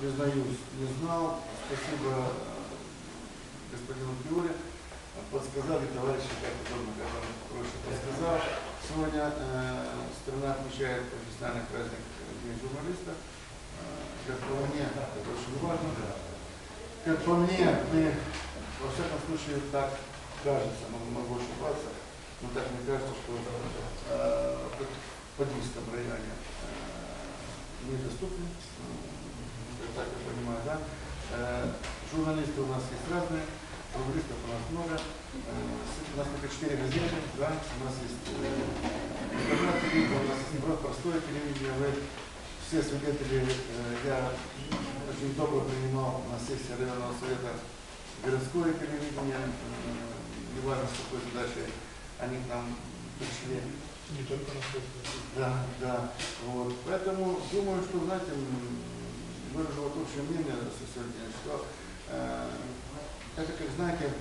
признаюсь, не знал. Спасибо э, господину Пиоле. Подсказали товарищи, как удобно, как он проще подсказал. Сегодня э, страна отмечает профессиональный праздник День журналиста. Э, как по мне, это очень важно. Как по мне, мы, во всяком случае, так кажется, могу, могу ошибаться, но так мне кажется, что э, в Подильском районе э, недоступны, э, так я понимаю, да. Э, журналисты у нас есть разные, журналистов у нас много. Э, у нас только четыре газеты, да, у нас есть э, интернет-телевидение, у нас есть просто простое телевидение, вы все свидетели, э, я очень добро принимал на сессии районного совета городское телевидение, э, неважно с какой задачей они к нам пришли. Не только на. Да, да. Вот. Поэтому думаю, что, знаете, выражу вот общее мнение сегодня, что э, это, как знаете,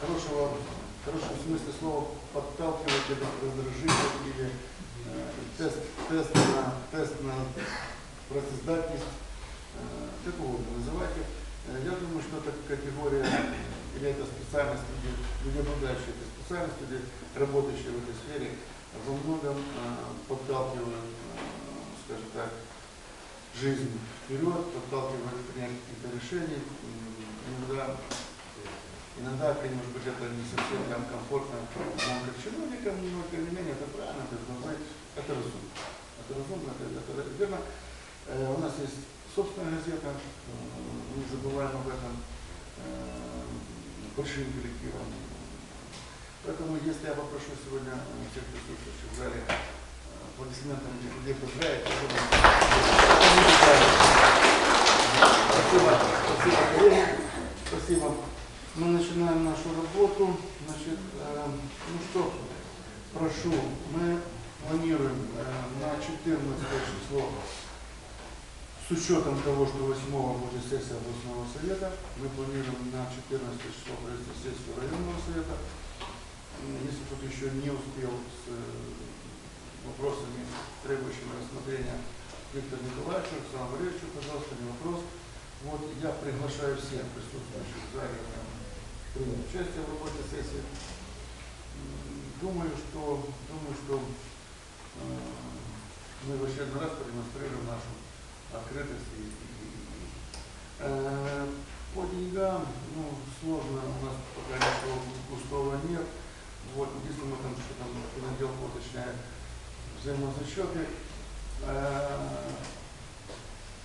хорошего, в хорошем смысле слова подталкивать или раздражитель или э, тест, тест на, тест на процессдатность, э, как угодно называйте. Я думаю, что это категория или это специальность, люди, люди обладающие этой специальностью, или работающие в этой сфере, во многом э, подталкивают, э, скажем так, жизнь вперед, подталкивают к принятию каких-то решений. М, Иногда, иногда, конечно, быть, это не совсем там комфортно нам как чиновникам, но тем не менее это правильно, это должно быть, это разумно. Это разумно, это, это верно. Э, у нас есть собственная газета, э, не забываем об этом, э, большим коллективом. Поэтому, если я попрошу сегодня э, всех присутствующих в зале э, аплодисментами людей Спасибо, спасибо, коллеги, спасибо. Мы начинаем нашу работу. Значит, э, ну что, прошу, мы планируем э, на 14 число с учетом того, что 8 будет сессия областного совета, мы планируем на 14 число провести сессию районного совета. Если кто-то еще не успел с э, вопросами, требующими рассмотрения Виктор Николаевич, Александр Валерьевич, пожалуйста, не вопрос. Вот я приглашаю всех присутствующих в зале принять участие в работе сессии. Думаю, что, думаю, что э, мы в очередной раз продемонстрируем нашу открытость и, и- и- Э, по деньгам, ну, сложно, у нас пока ничего густого нет. Вот, если мы там что-то надел уточняем взаимозачеты. Э,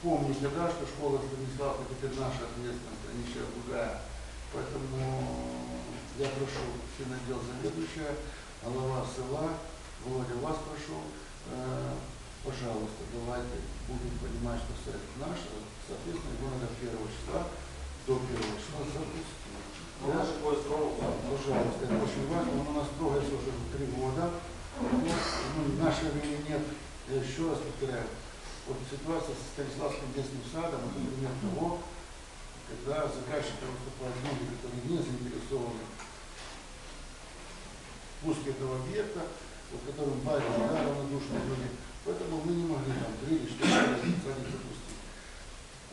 помните, да, что школа Станиславка теперь наша ответственность, а не сейчас другая. Поэтому я прошу финотдел заведующая, глава села, Володя, вас прошу, э, пожалуйста, давайте будем понимать, что сайт наш, соответственно, его надо 1 числа до 1 числа запустить. Ну, да. Пожалуйста, это очень важно. Он у нас трогается уже три года. Ну, ну, нашей вины нет. Я еще раз повторяю. Вот ситуация со Станиславским детским садом, это пример того, когда заказчиком выступают люди, которые не заинтересованы в пуске этого объекта, вот которым бавят да, равнодушные люди. Поэтому мы не могли там три или четыре садик запустить.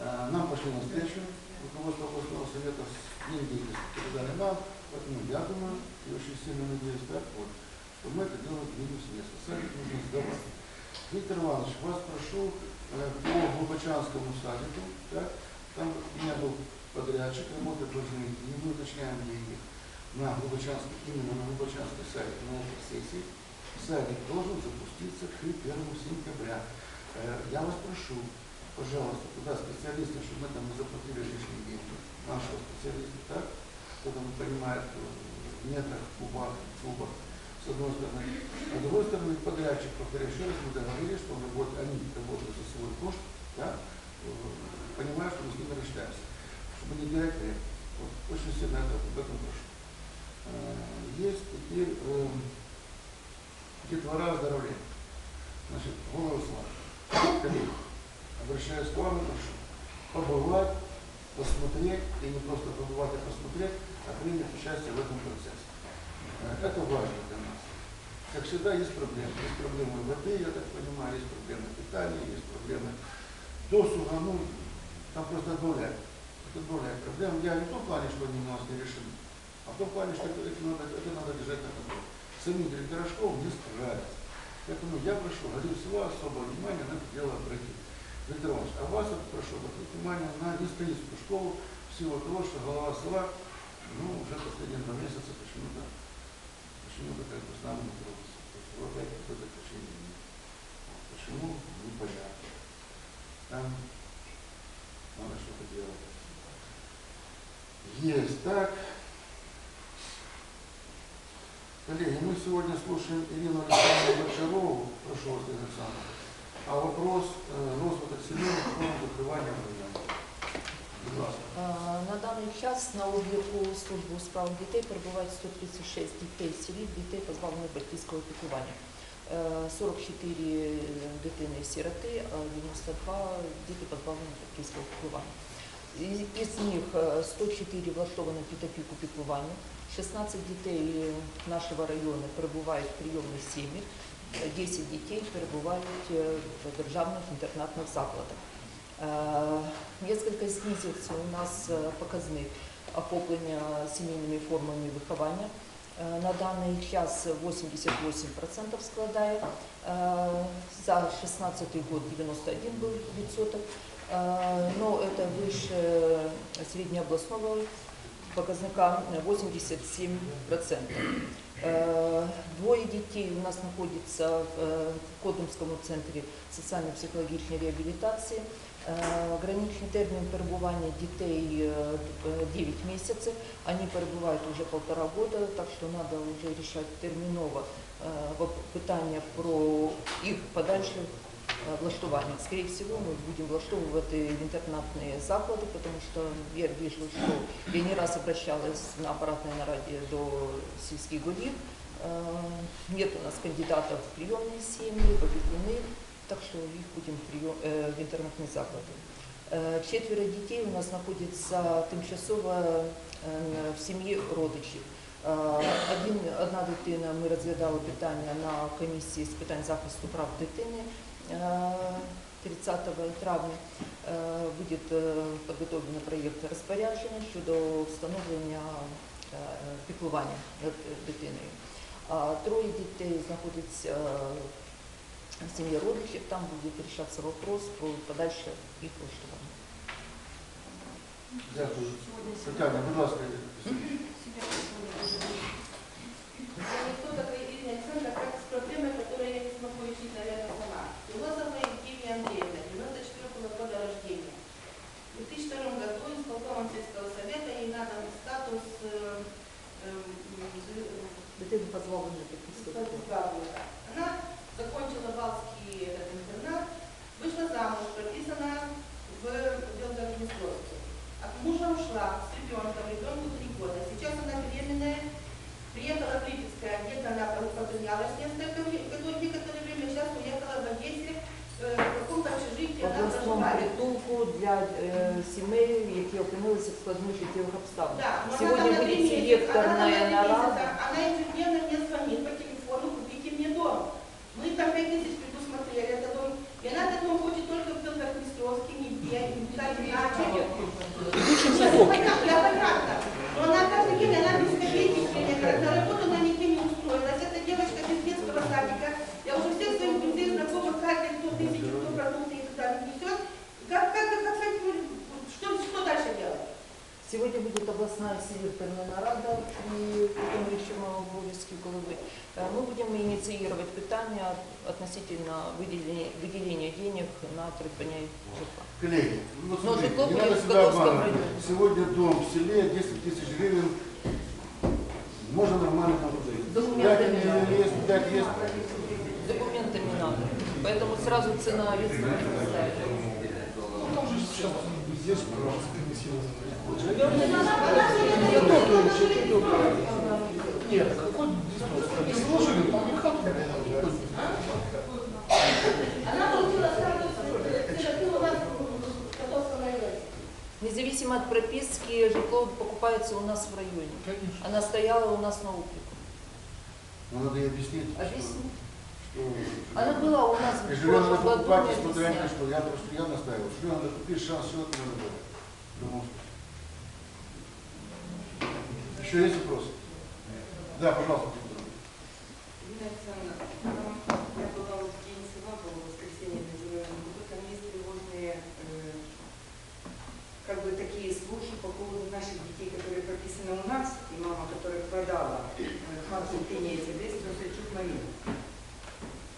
А, Нам пошли навстречу, руководство областного совета деньги передали нам, поэтому я думаю, и очень сильно надеюсь, так вот, что мы это делаем двинем с места. Садик нужно сдавать. Виктор Иванович, вас прошу э, по Глубочанскому садику, так, там был подрядчик, работает должны идти, мы уточняем деньги на Глубочанский, именно на Глубочанский садик, на этой сессии. Садик должен запуститься к 1 сентября. Э, Я вас прошу, пожалуйста, туда специалисты, чтобы мы там не заплатили лишние деньги. Нашего специалиста, так? Кто там понимает в метрах, кубах, кубах, с одной стороны. А с другой стороны, подрядчик, повторяю еще раз, мы договорились, что он работает, они работают за свой кошт, да? Э, понимая, что мы с ними рассчитаемся. Чтобы не терять время. Вот, очень сильно это, об этом прошу. Э, Есть теперь э, детвора оздоровления. Значит, голову слава. Коллеги, обращаюсь к вам, прошу побывать, посмотреть, и не просто побывать, а посмотреть, а принять участие в этом процессе. Э, Это важно. Как всегда, есть проблемы. Есть проблемы воды, я так понимаю, есть проблемы питания, есть проблемы досуга. Ну, там просто отбавляют. Это отбавляют проблем. Я не в том плане, что они у нас не решены, а в том плане, что это, это надо, это надо держать на контроле. Сами директора школ не справятся. Поэтому я прошу, один всего особое внимание на это дело обратить. Виктор Иванович, а вас я прошу обратить внимание на Дистаистскую школу в силу того, что голова села, ну, уже последние два месяца почему-то, почему-то как бы с нами не трогается. То есть вот опять какое-то течение. Почему? Непонятно. Там надо что-то делать. Есть так. Коллеги, мы сегодня слушаем Ирину Александровну Бочарову, прошу вас, Ирина Александровна, а вопрос э, розвиток сімейних форм закривання району. Е, На даний час на обліку служби у справах дітей перебувають 136 дітей сиріт, дітей позбавлених батьківського піклування. Е, 44 дитини сироти, а 92 діти позбавлені батьківського піклування. Із- них е, 104 влаштовані під опіку піклування, 16 дітей нашого району перебувають в прийомних сім'ях, е, 10 дітей перебувають е, в державних інтернатних закладах. Е, Несколько снизился у нас е, показник охоплення сімейними формами виховання. Е, На даний час 88% складає. Е, За 16 год 91 был відсоток. Е, Но это выше среднеобластного показника 87%. Э, Двое детей у нас находятся в э, Кодумскому центрі соціально-психологічної реабілітації. Е, Граничний термін перебування дітей е, д- 9 місяців. Вони перебувають вже полтора года, так що треба вже рішати терміново е, воп- питання про їх подальше е, влаштування. Скорее всего, ми будемо влаштовувати в інтернатні заклади, тому що я вижу, що я не раз обращалась на апаратной нараде до сельских голів. Э, Нет у нас кандидатов в приемные семьи, в опекуны, так что их будем в, прием, э, в интернатные заклади. Э, Четверо дітей у нас знаходяться тимчасово е, в сім'ї родичів. Е, Один, одна дитина, ми розглядали питання на комісії з питань захисту прав дитини е, 30 травня. Е, Буде е, підготовлено проєкт розпорядження щодо встановлення е, піклування над дитиною. А троє дітей знаходяться в сім'ї родичів, там буде вирішатися вопрос про подальше їх влаштування. Дякую. Тетяна, будь ласка. мужа ушла с ребенком, ребенку три года. Сейчас она беременная, приехала в Липецкое, где-то она поднялась несколько вре- какое- некоторое время, сейчас уехала в Одессе, э, в каком-то общежитии она обласному проживает. притулку для е, сімей, які опинилися в складних життєвих обставинах. Да, но Сегодня она там на будет три месяца, селекторная она там на три нарада. месяца, Она ежедневно мне придбання житла. Коллеги, ну, вот смотрите, житло не будет надо в себя Котовском обманывать. районе. Сегодня дом в селе 10 тысяч гривен. Можно нормально там жить. Документы Пять не не надо. есть, пять есть. Документы не надо. Поэтому сразу цена резко не ставит. Нет, какой изложили, там и хату Она получила статус сироты у нас в Котовском районе. Независимо от прописки, житло покупается у нас в районе. Конечно. Она стояла у нас на облику. Но надо ей объяснить. что Объясни. что- Она была у нас в Если надо покупать, если реально, объясняли. что я просто я настаивал, что надо купить, шанс счет надо было. Случае. Еще есть вопросы? Да, пожалуйста. Александровна, детей, которые прописаны у нас, и мама, которая продала э, Хансу Пенезе, десь Росачук Марину.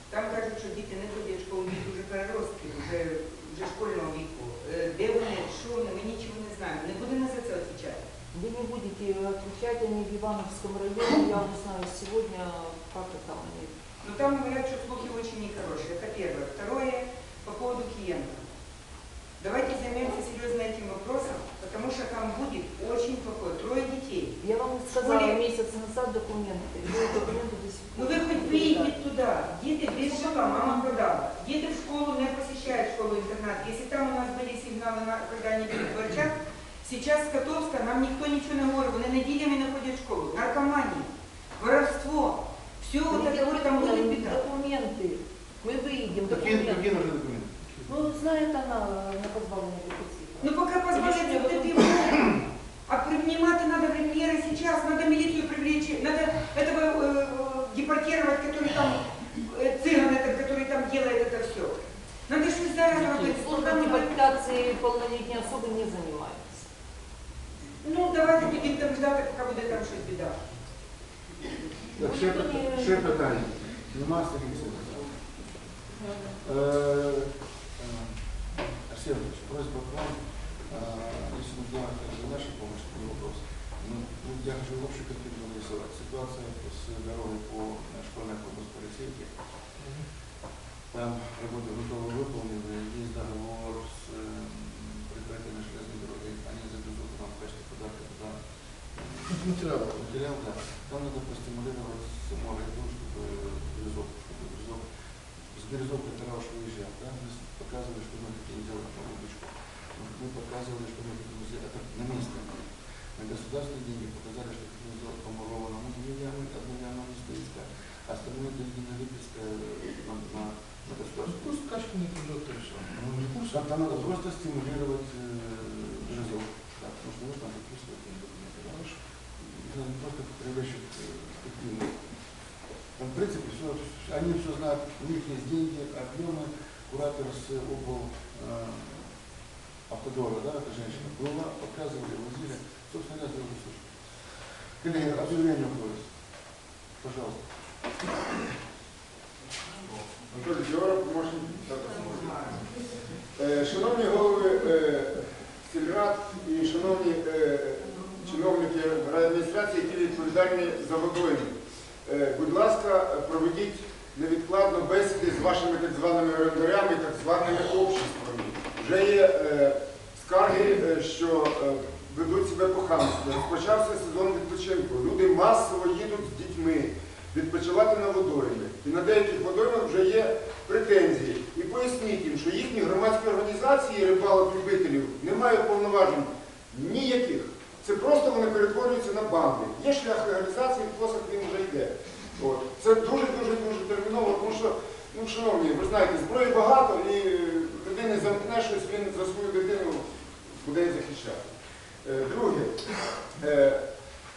Там кажуть, що діти не ходять в школу, діти вже переростки, вже, вже школьного віку. Е, Де вони, що вони, ми нічого не знаємо. Не будемо за це відповідати. Вы не будете отвечать, они в Ивановском районе, я узнаю сегодня, как это они. Но там говорят, что слухи очень нехорошие. Это первое. месяц назад документы, вы документы до сих Ну пор. ви хоч не приїдьте туди, діти без житла, мама продала. Діти в школу не посещают школу-интернат. Если там у нас были сигналы, на, когда они были в Борчак, сейчас с Котовска нам никто ничего не говорит. Вони неделями не ходять в школу. Наркомания, воровство. Все вот это вот там будет беда. Документы. Мы выйдем, Какие, документы. какие нужны документы? Ну, знает она на позбавление репетиции. Ну пока позволяют вот эти вот. А принимать надо премьеры сейчас, надо милицию привлечь, надо этого э, депортировать, который там, э, цыган этот, который там делает это все. Надо что зараз работать. Служба депортации полнолетние особы не занимаются. Ну давайте будемо там ждати, поки буде там щось біда. Так, ще, питання- ще питання. Нема Сергій Е, е, я хочу вообще конкретно нарисовать. Ситуация с дорогой по э, школьной автобус полицейке. Там работы готовы выполнены, есть договор с э, предприятием железной дороги. Они завезут нам в качестве подарка туда э, Материал. материал, да. Там надо простимулировать саму район, чтобы Березов, чтобы Березов, с Березов который уж выезжал, да, мы с- показывали, что мы хотим делать новую бычку. Мы показывали, что мы хотим сделать, это на месте. Государственные деньги показали, что хотим сделать по Мурованному две ямы, одну яму не стоит, а остальное деньги на Липецкое на, на, на государственную. Пусть качка не придет, то все. Ну, не пусть, там, там надо просто стимулировать э, Березов, да, потому что нужно записывать да. Надо не просто их, э, эффективность. Там, в принципе, все, они все знают, у них есть деньги, объемы. Куратор с обл. э, автодора, да, эта женщина, была, показывали, возили. Собственно, я сделал слушаю. Коллеги, объявление уходит. Пожалуйста. Анатолій Дьора, помощник депутата. Шановні голови сільрад і шановні чиновники райадміністрації, які відповідальні за водойми, е, будь ласка, проведіть невідкладно бесіди з вашими так званими орендарями, так званими обществами. Вже є е, скарги, е, що ведуть себе по-хамськи. Розпочався сезон відпочинку. Люди масово їдуть з дітьми відпочивати на водойми. І на деяких водоймах вже є претензії. І поясніть їм, що їхні громадські організації рибалок-любителів не мають повноважень ніяких. Це просто вони перетворюються на банди. Є шлях легалізації, посад він вже йде. От. Це дуже-дуже дуже терміново, тому що, ну, шановні, ви знаєте, зброї багато і людини замкне щось, він за свою дитину буде захищати. Е, Друге, е,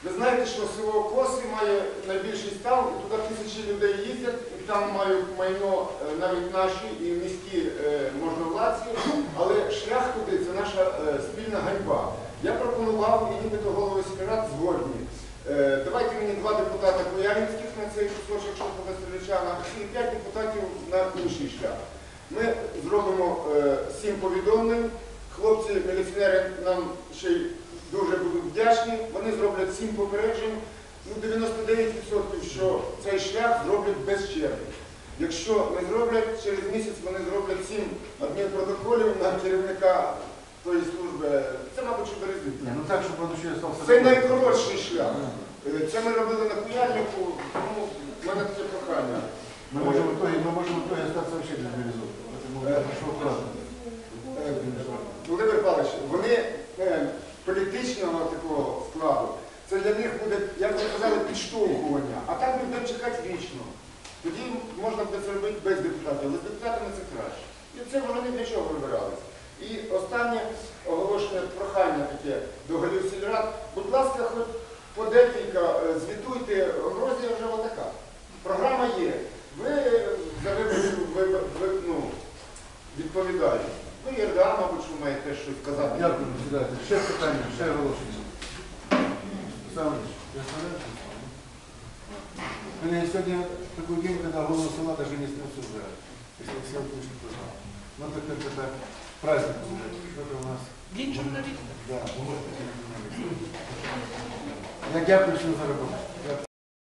ви знаєте, що село Коси має найбільший стан, туди тисячі людей їздять, і там мають майно е, навіть наші і міські можновладці, але шлях туди це наша спільна ганьба. Я пропонував, і нібито голови сільрад згодні. Давайте мені два депутати Бояринських на цей кусочок, щоб буде Стрілячана, і п'ять депутатів на інший шлях. Ми зробимо сім повідомлень. Хлопці міліціонери нам ще й дуже будуть вдячні. Вони зроблять сім попереджень. Ну, 99% що цей шлях зроблять без черги. Якщо не зроблять, через місяць вони зроблять сім адмінпротоколів на керівника тої служби. Це, мабуть, що березні. Не, ну так, чтобы он еще и остался. Це найкоротший шлях. Е, Це ми робили на куяльнику, тому в мене таке прохання. Мы можем в итоге, мы можем в итоге остаться вообще без Березов. Для них буде, як ви казали, підштовхування, а так ми будемо чекати вічно. Тоді можна буде це робити без депутатів, але з депутатами це краще. І це вони для чого вибиралися. І останнє оголошення прохання таке до голів сільрад. Будь ласка, хоч по декілька е, звітуйте, Грозія вже отака. Ну так как это праздник уже. Что-то у нас. День журналиста. Да. Я дякую всім за роботу. Дякую.